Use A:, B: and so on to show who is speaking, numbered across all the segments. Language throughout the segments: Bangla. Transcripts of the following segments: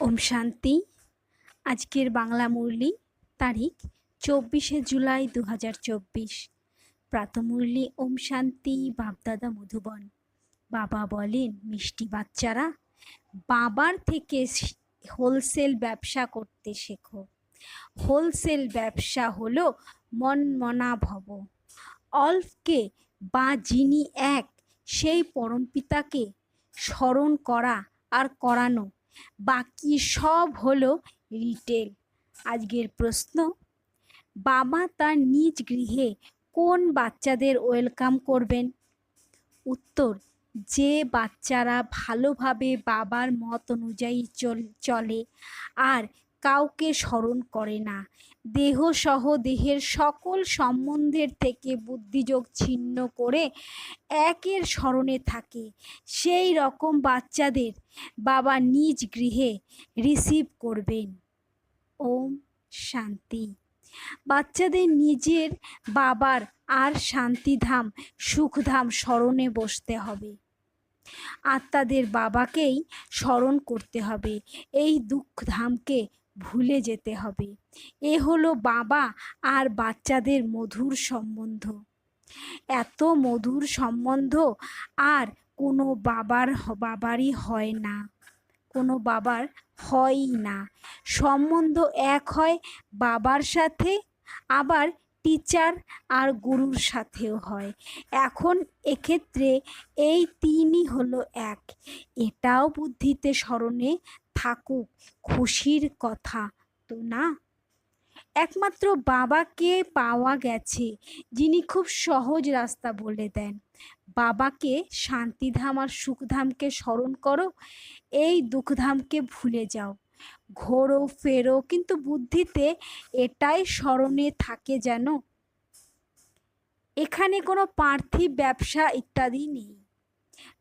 A: ওম শান্তি। আজকের বাংলা মুরলি তারিখ চব্বিশে জুলাই দু হাজার চব্বিশ। প্রাতমুরলি ওম শান্তি, বাপদাদা মধুবন। বাবা বলেন, মিষ্টি বাচ্চারা, বাবার থেকে হোলসেল ব্যবসা করতে শেখো। হোলসেল ব্যবসা হলো মন মনা ভব। অল্পকে বা যিনি এক, সেই পরমপিতাকে স্মরণ করা আর করানো বাকি সব হলো রিটেল আজকের প্রশ্ন, বাবা তার নিজ গৃহে কোন বাচ্চাদের ওয়েলকাম করবেন? উত্তর, যে বাচ্চারা ভালোভাবে বাবার মত অনুযায়ী চল। আর কাউকে স্মরণ করে না। দেহসহ দেহের সকল সম্বন্ধের থেকে বুদ্ধিযোগ ছিন্ন করে একের স্মরণে থাকে। সেই রকম বাচ্চাদের বাবা নিজ গৃহে রিসিভ করবেন। ওম শান্তি। বাচ্চাদের নিজের বাবার আর শান্তিধাম, সুখধাম স্মরণে বসতে হবে। আত্মাদের বাবাকেই স্মরণ করতে হবে। এই দুঃখধামকে ভুলে যেতে হবে। এ হলো বাবা আর বাচ্চাদের মধুর সম্বন্ধ। এত মধুর সম্বন্ধ আর কোনো বাবার বাবারই হয় না। কোনো বাবার হয়ই না। সম্বন্ধ এক হয় বাবার সাথে, আবার টিচার আর গুরুর সাথেও হয়। এখন এক্ষেত্রে এই তিনই হলো এক। এটাও বুদ্ধিতে স্মরণে থাকুক, খুশির কথা তো না? একমাত্র বাবাকে পাওয়া গেছে, যিনি খুব সহজ রাস্তা বলে দেন। বাবাকে শান্তিধাম আর সুখধামকে স্মরণ করো, এই দুঃখধামকে ভুলে যাও। ঘোরো, ফেরো, কিন্তু বুদ্ধিতে এটাই স্মরণে থাকে যেন। এখানে কোনো পার্থিব ব্যবসা ইত্যাদি নেই।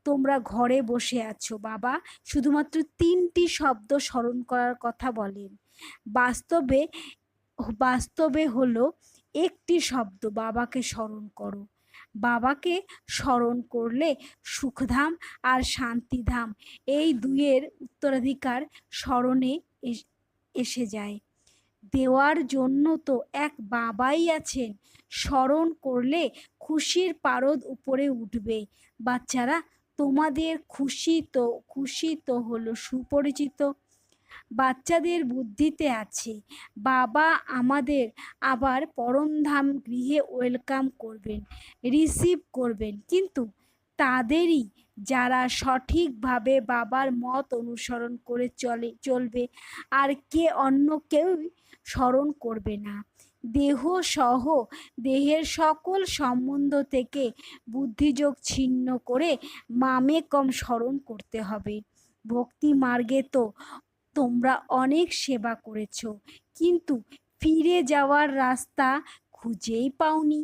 A: তোমরা ঘরে বসে আছো। বাবা শুধুমাত্র তিনটি শব্দ স্মরণ করার কথা বলেন। বাস্তবে বাস্তবে হলো একটি শব্দ, বাবাকে স্মরণ করো। বাবাকে স্মরণ করলে সুখধাম আর শান্তিধাম এই দুইয়ের উত্তরাধিকার স্মরণে এস- যায়। দেওয়ার জন্য তো এক বাবাই আছেন। স্মরণ করলে খুশির পারদ উপরে উঠবে। বাচ্চারা, তোমাদের খুশি তো খুশি তো হলো সুপরিচিত। বাচ্চাদের বুদ্ধিতে আছে। বাবা আমাদের আবার পরমধাম গৃহে ওয়েলকাম করবেন রিসিভ করবেন। কিন্তু তাদেরই যারা সঠিকভাবে বাবার মত অনুসরণ করে চলে, চলবে আর কে অন্য কেউই স্মরণ করবে না। দেহ সহ দেহের সকল সম্বন্ধ থেকে বুদ্ধিযোগ ছিন্ন করে মামে কম স্মরণ করতে হবে। ভক্তি মার্গে তো তোমরা অনেক সেবা করেছ, কিন্তু ফিরে যাওয়ার রাস্তা খুঁজেই পাওনি।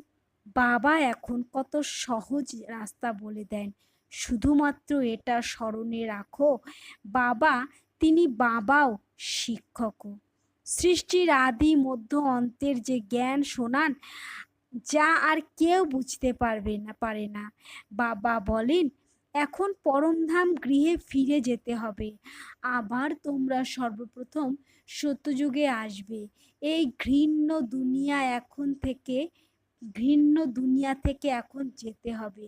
A: বাবা এখন কত সহজ রাস্তা বলে দেন। শুধুমাত্র এটা স্মরণে রাখো, বাবা তিনি বাবাও শিক্ষকও। সৃষ্টির আদি মধ্য অন্তের যে জ্ঞান শোনান, যা আর কেউ বুঝতে পারবে না, পারে না। বাবা বলেন, এখন পরমধাম গৃহে ফিরে যেতে হবে। আবার তোমরা সর্বপ্রথম সত্যযুগে আসবে। এই ঘৃণ্য দুনিয়া এখন থেকে, ঘৃণ্য দুনিয়া থেকে এখন যেতে হবে।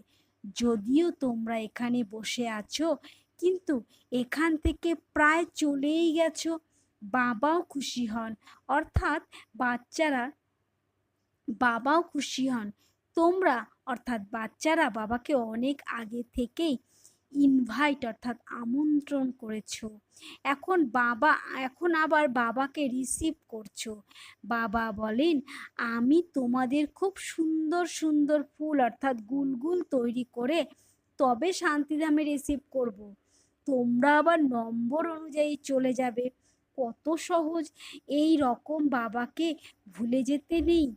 A: যদিও তোমরা এখানে বসে আছো, কিন্তু এখান থেকে প্রায় চলেই গেছো, বাবাও খুশি হন। অর্থাৎ বাচ্চারা, বাবাও খুশি হন। তোমরা, অর্থাৎ বাচ্চারা বাবাকে অনেক আগে থেকেই ইনভাইট অর্থাৎ আমন্ত্রণ করেছ। এখন বাবা, এখন আবার বাবাকে রিসিভ করছ। বাবা বলেন, আমি তোমাদের খুব সুন্দর সুন্দর ফুল অর্থাৎ গুলগুল তৈরি করে তবে শান্তিধামে রিসিভ করব। তোমরা আবার নম্বর অনুযায়ী চলে যাবে। কত সহজ। এই রকম বাবাকে ভুলে যেতে নেই।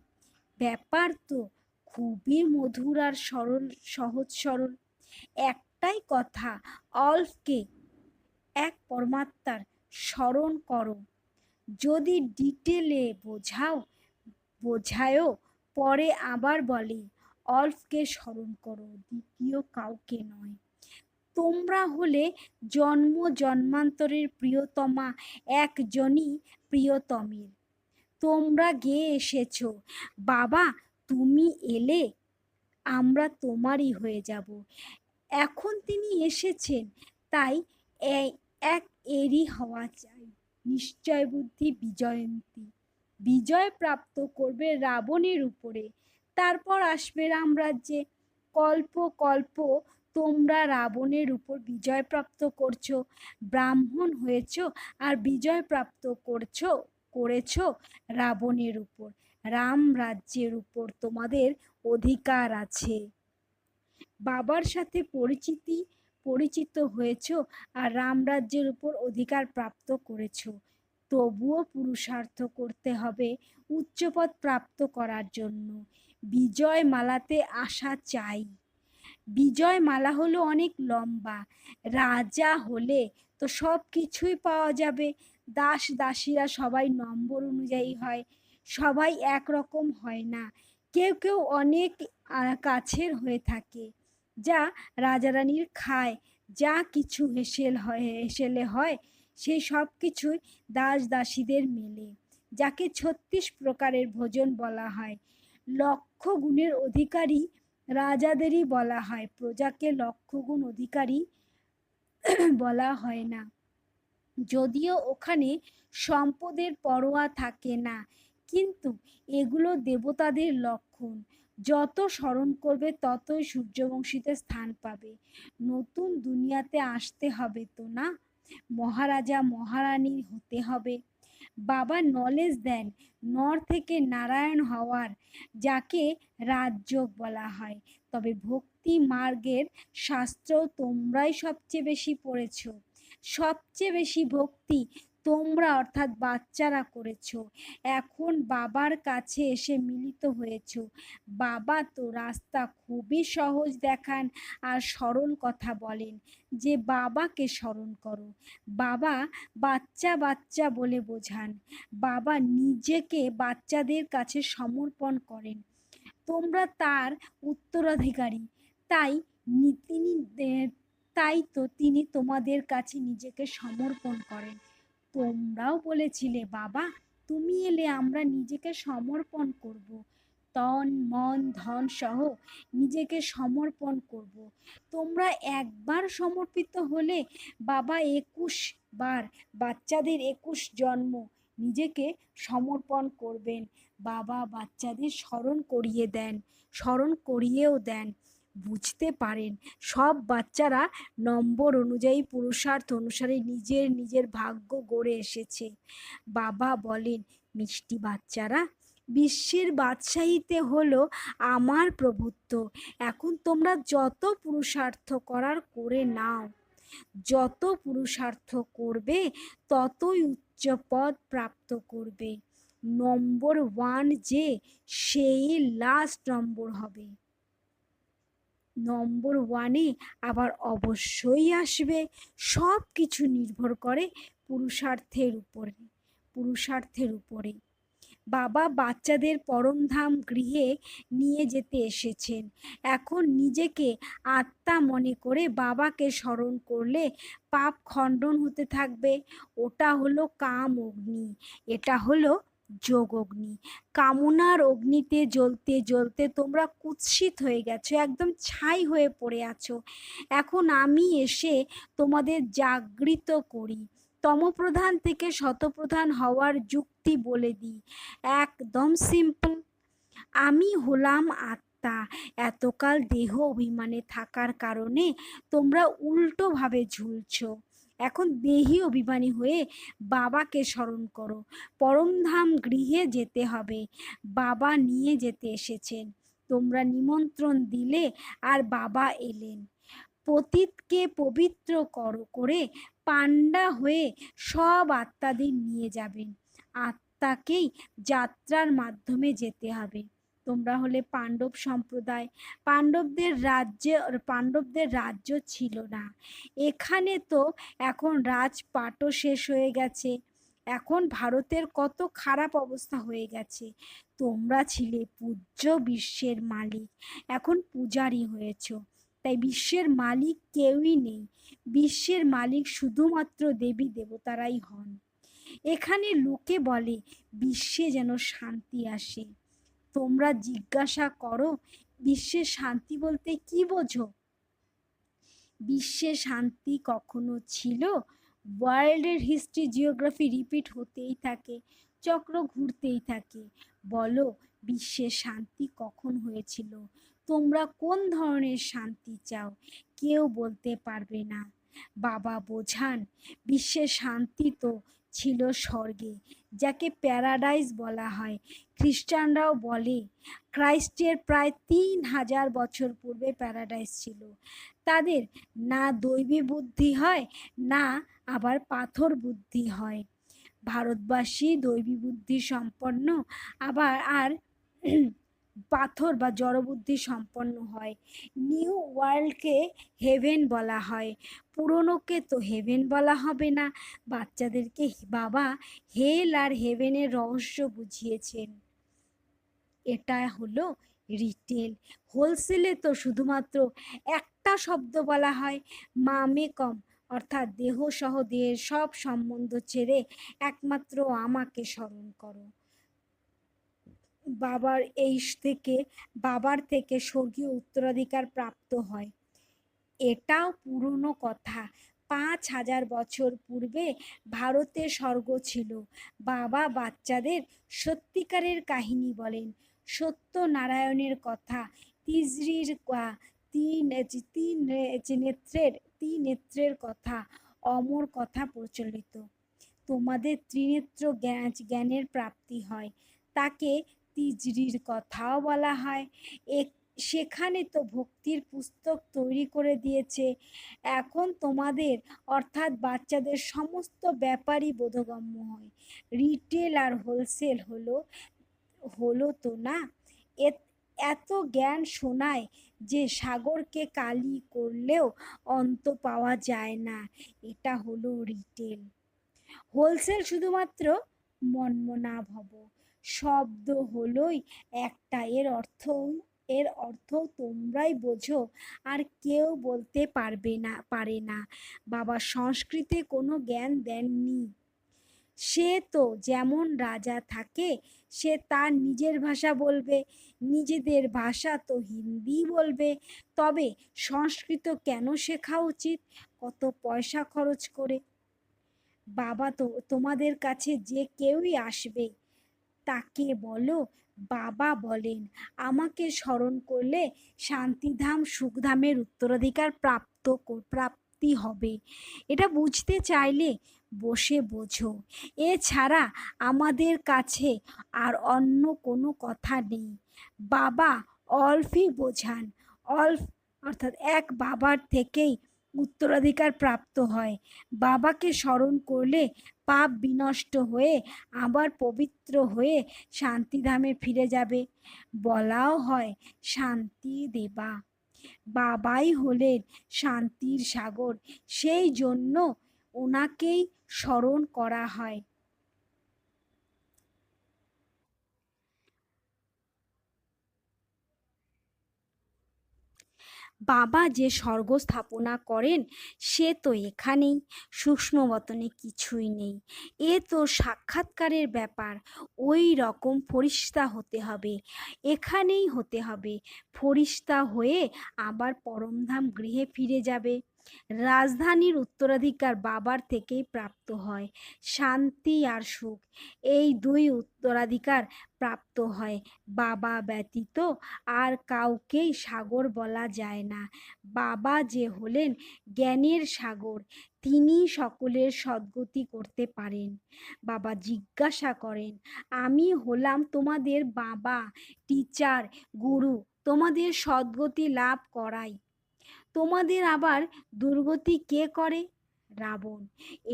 A: ব্যাপার তো খুবই মধুর আর সরল, সহজ সরল। একটাই কথা অল্পকে এক পরমাত্মার স্মরণ করো। যদি ডিটেলে বোঝাও, বোঝায়ও, পরে আবার বলে অল্পকে স্মরণ করো, দ্বিতীয় কাউকে নয়। তোমরা হলে জন্ম জন্মান্তরের প্রিয়তমা, একজনই প্রিয়তমের। তোমরা গেয়ে এসেছ, বাবা, তুমি এলে, আমরা তোমারই হয়ে যাব। এখন তিনি এসেছেন, তাই এক এরই হওয়া চাই। নিশ্চয় বুদ্ধি বিজয়ন্তী। বিজয় প্রাপ্ত করবে রাবণের উপরে। তারপর আসবে রামরাজ্যে। কল্প কল্প, তোমরা রাবণের উপর বিজয় প্রাপ্ত করছ, ব্রাহ্মণ হয়েছ আর বিজয় প্রাপ্ত করছ, করেছ রাবণের উপর। রাম রাজ্যের উপর তোমাদের অধিকার আছে। বাবার সাথে পরিচিতি, পরিচিত হয়েছ আর রামরাজ্যের উপর অধিকার প্রাপ্ত করেছ। তবুও পুরুষার্থ করতে হবে উচ্চপদ প্রাপ্ত করার জন্য। বিজয় মালাতে আসা চাই। বিজয় মালা হলো অনেক লম্বা। রাজা হলে তো সব কিছুই পাওয়া যাবে। দাস দাসীরা সবাই নম্বর অনুযায়ী হয়। সবাই একরকম হয় না। কেউ কেউ অনেক কাছের হয়ে থাকে। যা রাজা রাজারানীর খায়, যা কিছু হেসেল হয়, হেসেলে হয় সেই সব কিছুই দাস দাসীদের মেলে, যাকে ছত্রিশ প্রকারের ভোজন বলা হয়। লক্ষ গুণের অধিকারী রাজাদেরই বলা হয়, প্রজাকে লক্ষ গুণ অধিকারী বলা হয় না। যদিও ওখানে সম্পদের পরোয়া থাকে না কিন্তু এগুলো দেবতাদের লক্ষণ। যত স্মরণ করবে, ততই সূর্যবংশীতে স্থান পাবে। নতুন দুনিয়াতে আসতে হবে তো না? মহারাজা, মহারানী হতে হবে। বাবা নলেজ দেন নর থেকে নারায়ণ হওয়ার, যাকে রাজযোগ বলা হয়। তবে ভক্তি মার্গের শাস্ত্র তোমরাই সবচেয়ে বেশি পড়েছ। সবচেয়ে বেশি ভক্তি তোমরা অর্থাৎ বাচ্চারা করেছ। এখন বাবার কাছে এসে মিলিত হয়েছ। বাবা তো রাস্তা খুবই সহজ দেখান আর সরল কথা বলেন যে, বাবাকে স্মরণ করো। বাবা বাচ্চা বাচ্চা বলে বোঝান। বাবা নিজেকে বাচ্চাদের কাছে সমর্পণ করেন। তোমরা তার উত্তরাধিকারী। তাই তিনি, তাই তো তিনি তোমাদের কাছে নিজেকে সমর্পণ করেন। তোমরাও বলেছিলে, বাবা, তুমি এলে আমরা নিজেকে সমর্পণ করব। তন, মন, ধন সহ নিজেকে সমর্পণ করব। তোমরা একবার সমর্পিত হলে বাবা একুশ বার, বাচ্চাদের একুশ জন্ম নিজেকে সমর্পণ করবেন। বাবা বাচ্চাদের স্মরণ করিয়ে দেন, স্মরণ করিয়েও দেন। বুঝতে পারেন। সব বাচ্চারা নম্বর অনুযায়ী পুরুষার্থ অনুসারে নিজের নিজের ভাগ্য গড়ে এসেছে। বাবা বলেন, মিষ্টি বাচ্চারা, বিশ্বের বাদশাহীতে হলো আমার প্রভুত্ব। এখন তোমরা যত পুরুষার্থ করার করে নাও। যত পুরুষার্থ করবে, ততই উচ্চ পদ প্রাপ্ত করবে। নম্বর ওয়ান যে, সেই লাস্ট নম্বর হবে। নম্বর ওয়ানে আবার অবশ্যই আসবে। সব কিছু নির্ভর করে পুরুষার্থের উপরে পুরুষার্থের উপরে। বাবা বাচ্চাদের পরমধাম গৃহে নিয়ে যেতে এসেছেন। এখন নিজেকে আত্মা মনে করে বাবাকে স্মরণ করলে পাপ খণ্ডন হতে থাকবে। ওটা হলো কাম অগ্নি, এটা হলো যোগ অগ্নি কামনার অগ্নিতে জ্বলতে জ্বলতে তোমরা কুৎসিত হয়ে গেছো, একদম ছাই হয়ে পড়ে আছো। এখন আমি এসে তোমাদের জাগৃত করি। তমপ্রধান থেকে শতপ্রধান হওয়ার যুক্তি বলে দিই। একদম সিম্পল আমি হলাম আত্মা। এতকাল দেহ অভিমানে থাকার কারণে তোমরা উল্টোভাবে ঝুলছো। এখন দেহি অভিমানী হয়ে বাবাকে স্মরণ করো। পরমধাম গৃহে যেতে হবে। বাবা নিয়ে যেতে এসেছেন। তোমরা নিমন্ত্রণ দিলে আর বাবা এলেন। পতিতকে পবিত্র করো, করে পাণ্ডা হয়ে সব আত্মাদের নিয়ে যাবেন। আত্মাকেই যাত্রার মাধ্যমে যেতে হবে। তোমরা হলে পাণ্ডব সম্প্রদায়। পাণ্ডবদের রাজ্যে, পাণ্ডবদের রাজ্য ছিল না। এখানে তো এখন রাজপাটও শেষ হয়ে গেছে। এখন ভারতের কত খারাপ অবস্থা হয়ে গেছে। তোমরা ছিলে পূজ্য বিশ্বের মালিক। এখন পূজারি হয়েছ। তাই বিশ্বের মালিক কেউই নেই। বিশ্বের মালিক শুধুমাত্র দেবী দেবতারাই হন। এখানে লোকে বলে, বিশ্বে যেন শান্তি আসে। তোমরা জিজ্ঞাসা করো, বিশ্বের শান্তি বলতে কি বোঝো? বিশ্বে শান্তি কখনো ছিল? ওয়ার্ল্ডের হিস্ট্রি জিওগ্রাফি রিপিট হতেই থাকে, চক্র ঘুরতেই থাকে। বলো, বিশ্বের শান্তি কখন হয়েছিল? তোমরা কোন ধরনের শান্তি চাও? কেউ বলতে পারবে না। বাবা বোঝান, বিশ্বের শান্তি তো ছিল স্বর্গে, যাকে প্যারাডাইস বলা হয়। খ্রিস্টানরাও বলে, ক্রাইস্টের প্রায় তিন হাজার বছর পূর্বে প্যারাডাইস ছিল। তাদের না দৈবী বুদ্ধি হয়, না আবার পাথর বুদ্ধি হয়। ভারতবাসী দৈবী বুদ্ধি সম্পন্ন, আবার আর পাথর বা জড়বুদ্ধি সম্পন্ন হয়। নিউ ওয়ার্ল্ডকে হেভেন বলা হয়। পুরনোকে তো হেভেন বলা হবে না। বাচ্চাদেরকে বাবা হেল আর হেভেনের রহস্য বুঝিয়েছেন। এটা হলো রিটেল। হোলসেলে তো শুধুমাত্র একটা শব্দ বলা হয় মামে কম। অর্থাৎ দেহ সহ দেহের সব সম্বন্ধ ছেড়ে একমাত্র আমাকে স্মরণ করো। বাবার এই থেকে, বাবার থেকে স্বর্গীয় উত্তরাধিকার প্রাপ্ত হয়। এটাও পুরনো কথা। পাঁচ হাজার বছর পূর্বে ভারতে স্বর্গ ছিল। বাবা বাচ্চাদের সত্যিকারের কাহিনী বলেন। সত্যনারায়ণের কথা, তিজরির তিন তিন নেত্রের তিন নেত্রের কথা, অমর কথা প্রচলিত। তোমাদের ত্রিনেত্র জ্ঞান জ্ঞানের প্রাপ্তি হয়। তাকে তিজরির কথাও বলা হয়। এক সেখানে তো ভক্তির পুস্তক তৈরি করে দিয়েছে। এখন তোমাদের, অর্থাৎ বাচ্চাদের সমস্ত ব্যাপারই বোধগম্য হয়। রিটেল আর হোলসেল হলো হলো তো না? এত জ্ঞান শোনায় যে সাগরকে কালি করলেও অন্ত পাওয়া যায় না। এটা হলো রিটেল। হোলসেল শুধুমাত্র মন্মনা ভব। শব্দ হলোই একটা। এর অর্থ এর অর্থ তোমরাই বোঝো, আর কেউ বলতে পারবে না, পারে না। বাবা সংস্কৃতে কোনো জ্ঞান দেননি। সে তো যেমন রাজা থাকে, সে তার নিজের ভাষা বলবে, নিজেদের ভাষা তো হিন্দি বলবে। তবে সংস্কৃত কেন শেখা উচিত? কত পয়সা খরচ করে। বাবা তো তোমাদের কাছে যে কেউই আসবে। তাকে বলো, বাবা বলেন, আমাকে স্মরণ করলে শান্তিধাম সুখধামের উত্তরাধিকার প্রাপ্ত প্রাপ্তি হবে। এটা বুঝতে চাইলে বসে বোঝো। এছাড়া আমাদের কাছে আর অন্য কোনো কথা নেই। বাবা অল্পই বোঝান। অল্প অর্থাৎ এক বাবার থেকেই উত্তরাধিকার প্রাপ্ত হয়। বাবাকে স্মরণ করলে পাপ বিনষ্ট হয়ে আবার পবিত্র হয়ে শান্তিধামে ফিরে যাবে। বলাও হয়, শান্তি দেবা। বাবাই হলেন শান্তির সাগর। সেই জন্য ওনাকেই স্মরণ করা হয়। বাবা যে স্বর্গ স্থাপনা করেন, সে তো এখানেই। সূক্ষ্মবতনে কিছুই নেই। এ তো সাক্ষাৎকারের ব্যাপার। ওই রকম ফরিস্তা হতে হবে। এখানেই হতে হবে। ফরিস্তা হয়ে আবার পরমধাম গৃহে ফিরে যাবে। রাজধানীর উত্তরাধিকার বাবার থেকেই প্রাপ্ত হয়, শান্তি আর সুখ। এই দুই উত্তরাধিকার প্রাপ্ত হয়। বাবা ব্যতীত আর কাউকেই সাগর বলা যায় না। বাবা যে হলেন জ্ঞানের সাগর, তিনি সকলের সদ্গতি করতে পারেন। বাবা জিজ্ঞাসা করেন, আমি হলাম তোমাদের বাবা টিচার গুরু, তোমাদের সদ্গতি লাভ করাই। তোমাদের আবার দুর্গতি কে করে? রাবণ।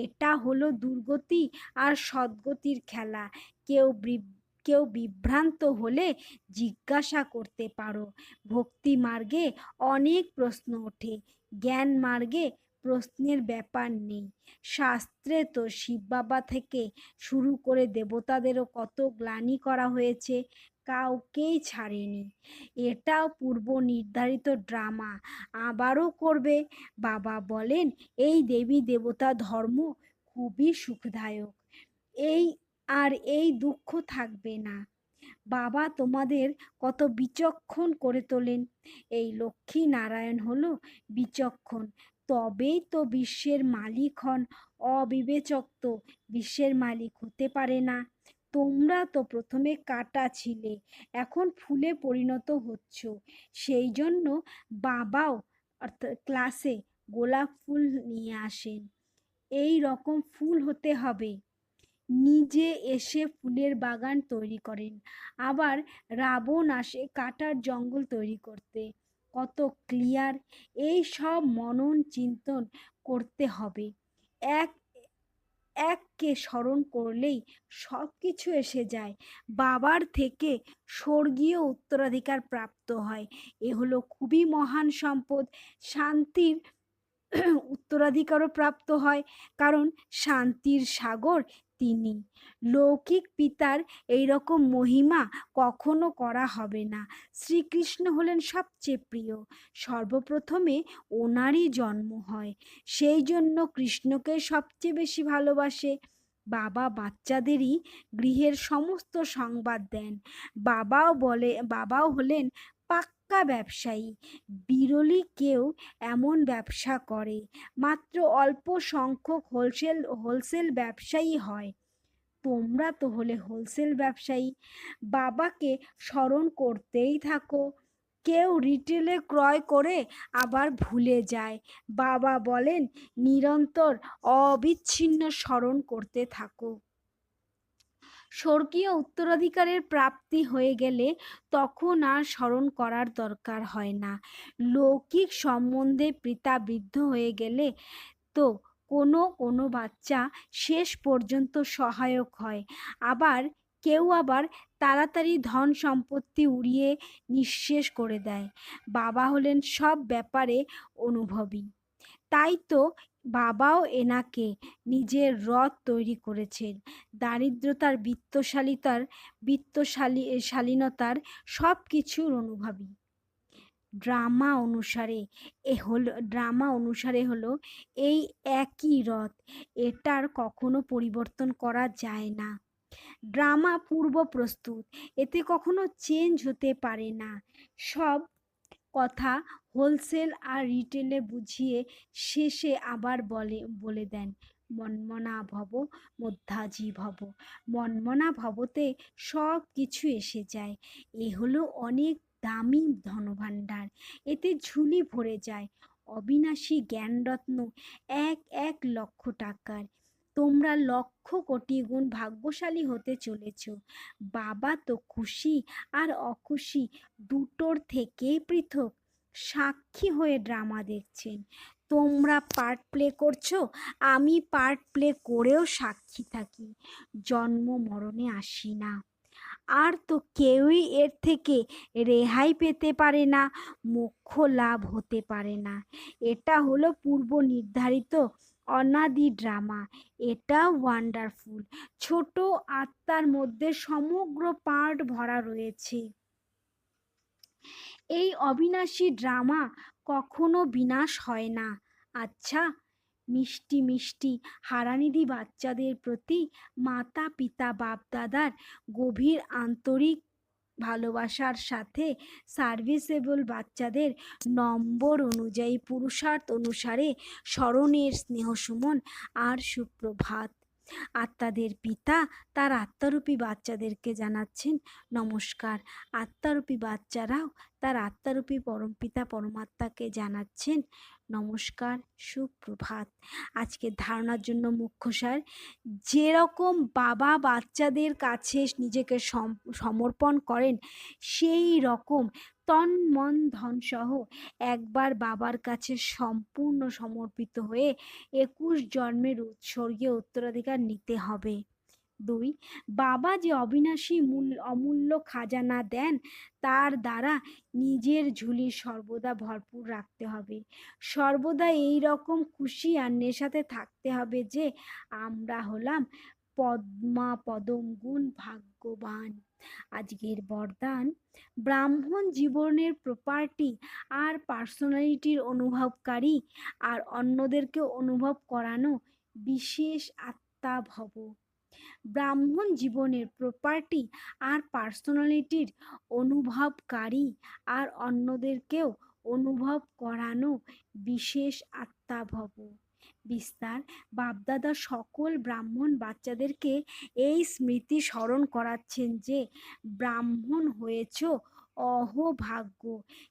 A: এটা হলো দুর্গতি আর সদ্গতির খেলা। কেউ কেউ বিভ্রান্ত হলে জিজ্ঞাসা করতে পারো। ভক্তি মার্গে অনেক প্রশ্ন ওঠে। জ্ঞান মার্গে প্রশ্নের ব্যাপার নেই। শাস্ত্রে তো শিব বাবা থেকে শুরু করে দেবতাদেরও কত গ্লানি করা হয়েছে। কাউকেই ছাড়েনি। এটাও পূর্ব নির্ধারিত ড্রামা। আবারও করবে। বাবা বলেন, এই দেবী দেবতা ধর্ম খুবই সুখদায়ক। এই আর এই দুঃখ থাকবে না। বাবা তোমাদের কত বিচক্ষণ করে তোলেন। এই লক্ষ্মী নারায়ণ হলো বিচক্ষণ। তবেই তো বিশ্বের মালিক হন। অবিবেচক তো বিশ্বের মালিক হতে পারে না। তোমরা তো প্রথমে কাটা ছিলে, এখন ফুলে পরিণত হচ্ছ। সেই জন্য বাবাও অর্থাৎ ক্লাসে গোলাপ ফুল নিয়ে আসেন। এই রকম ফুল হতে হবে। নিজে এসে ফুলের বাগান তৈরি করেন। আবার রাবণ আসে কাটার জঙ্গল তৈরি করতে। কত ক্লিয়ার। এই সব মনন চিন্তন করতে হবে। এক এককে স্মরণ করলেই সব কিছু এসে যায়। বাবার থেকে স্বর্গীয় উত্তরাধিকার প্রাপ্ত হয়। এ হলো খুবই মহান সম্পদ। শান্তির উত্তরাধিকারও প্রাপ্ত হয়। কারণ শান্তির সাগর তিনি। লৌকিক পিতার এই রকম মহিমা কখনো করা হবে না। শ্রীকৃষ্ণ হলেন সবচেয়ে প্রিয়। সর্বপ্রথমে ওনারই জন্ম হয়। সেই জন্য কৃষ্ণকে সবচেয়ে বেশি ভালোবাসে। বাবা বাচ্চাদেরই গৃহের সমস্ত সংবাদ দেন। বাবাও বলে, বাবাও হলেন পাক্কা ব্যবসায়ী। বিরলই কেউ এমন ব্যবসা করে, মাত্র অল্প সংখ্যক হোলসেল হোলসেল ব্যবসায়ী হয়। তোমরা তো হলে হোলসেল ব্যবসায়ী। বাবাকে স্মরণ করতেই থাকো। কেউ রিটেলে ক্রয় করে আবার ভুলে যায়। বাবা বলেন, নিরন্তর অবিচ্ছিন্ন স্মরণ করতে থাকো। স্বর্গীয় উত্তরাধিকারের প্রাপ্তি হয়ে গেলে তখন আর স্মরণ করার দরকার হয় না। লৌকিক সম্বন্ধে পিতা বৃদ্ধ হয়ে গেলে তো কোনো কোনো বাচ্চা শেষ পর্যন্ত সহায়ক হয়। আবার কেউ আবার তাড়াতাড়ি ধন সম্পত্তি উড়িয়ে নিঃশেষ করে দেয়। বাবা হলেন সব ব্যাপারে অনুভবী। তাই তো বাবাও এনাকে নিজের রথ তৈরি করেছেন। দারিদ্রতার, বিত্তশালিতার, বিত্তশালী শালীনতার সব কিছুর অনুভবী। ড্রামা অনুসারে এ হলো, ড্রামা অনুসারে হলো এই একই রথ। এটার কখনো পরিবর্তন করা যায় না। ড্রামা পূর্ব প্রস্তুত। এতে কখনো চেঞ্জ হতে পারে না। সব কথা হোলসেল আর রিটেলে বুঝিয়ে শেষে আবার বলে বলে দেন, মন্মনা ভব মধ্যাজি ভব। মন্মনা ভবতে সব কিছু এসে যায়। এ হলো অনেক দামি ধনভাণ্ডার। এতে ঝুলি ভরে যায়। অবিনাশী জ্ঞানরত্ন এক এক লক্ষ টাকার। তোমরা লক্ষ কোটি গুণ ভাগ্যশালী হতে চলেছ। বাবা তো খুশি আর অখুশি দুটোর থেকেই পৃথক। সাক্ষী হয়ে ড্রামা দেখছেন। তোমরা পার্ট প্লে করছ, আমি পার্ট প্লে করেও সাক্ষী থাকি। জন্ম মরণে আসি না। আর তো কেউই এর থেকে রেহাই পেতে পারে না, মোক্ষ লাভ হতে পারে না। এটা হলো পূর্ব নির্ধারিত অনাদি ড্রামা এটা ওয়ান্ডারফুল ছোট আত্মার মধ্যে সমগ্র পার্ট ভরা রয়েছে। এই অবিনাশী ড্রামা কখনো বিনাশ হয় না। আচ্ছা মিষ্টি মিষ্টি হারানিধি বাচ্চাদের প্রতি মাতা পিতা বাপদাদার গভীর আন্তরিক ভালোবাসার সাথে সার্ভিসেবল বাচ্চাদের নম্বর অনুযায়ী পুরুষার্থ অনুসারে স্মরণের স্নেহসুমন আর সুপ্রভাত। আত্মাদের পিতা তার আত্মারূপী বাচ্চাদেরকে জানাচ্ছেন নমস্কার। আত্মারূপী বাচ্চারাও তার আত্মারূপী পরমপিতা পরমাত্মাকে জানাচ্ছেন নমস্কার, সুপ্রভাত। আজকে ধারণার জন্য মুখ্য সার, যেরকম বাবা বাচ্চাদের কাছে নিজেকে সমর্পণ করেন, সেই রকম তন, মন, ধন সহ একবার বাবার কাছে সম্পূর্ণ সমর্পিত হয়ে একুশ জন্মের উৎসর্গীয় উত্তরাধিকার নিতে হবে। দুই, বাবা যে অবিনাশী মূল, অমূল্য খাজানা দেন, তার দ্বারা নিজের ঝুলি সর্বদা ভরপুর রাখতে হবে। সর্বদা এই রকম খুশি আর নেশাতে থাকতে হবে যে, আমরা হলাম পদ্মা পদম গুণ ভাগ্যবান। আজকের বরদান, ব্রাহ্মণ জীবনের প্রপার্টি আর পার্সোনালিটির অনুভবকারী আর অন্যদেরকে অনুভব করানো বিশেষ আত্মা ভব ব্রাহ্মণ জীবনের প্রপার্টি আর পার্সোনালিটির অনুভবকারী আর অন্যদেরকেও অনুভব করানো বিশেষ আত্মাভব। বিস্তার, বাপদাদা সকল ব্রাহ্মণ বাচ্চাদেরকে এই স্মৃতি স্মরণ করাচ্ছেন যে, ব্রাহ্মণ হয়েছ অহভাগ্য।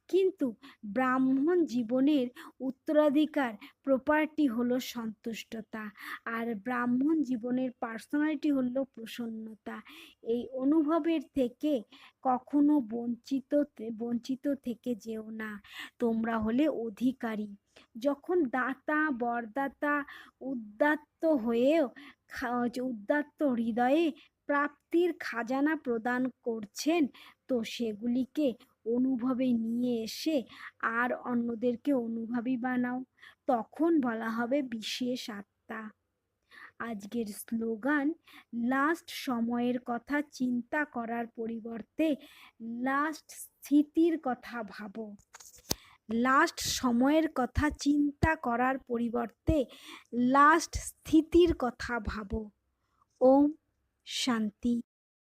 A: কিন্তু ব্রাহ্মণ জীবনের উত্তরাধিকার প্রপার্টি হলো সন্তুষ্টতা আর ব্রাহ্মণ জীবনের পার্সোনালিটি হলো প্রসন্নতা। এই অনুভবের থেকে কখনো বঞ্চিত বঞ্চিত থেকে যেও না। তোমরা হলে অধিকারী। যখন দাতা, বরদাতা উদ্দাত্ত হয়েও উদ্দাত্ত হৃদয়ে প্রাপ্তির খাজানা প্রদান করছেন, তো সেগুলিকে অনুভবে নিয়ে এসে আর অন্যদেরকে অনুভবী বানাও। তখন বলা হবে বিশেষ আত্মা। আজকের স্লোগান, লাস্ট সময়ের কথা চিন্তা করার পরিবর্তে লাস্ট স্থিতির কথা ভাবো। লাস্ট সময়ের কথা চিন্তা করার পরিবর্তে লাস্ট স্থিতির কথা ভাবো। ওম শান্তি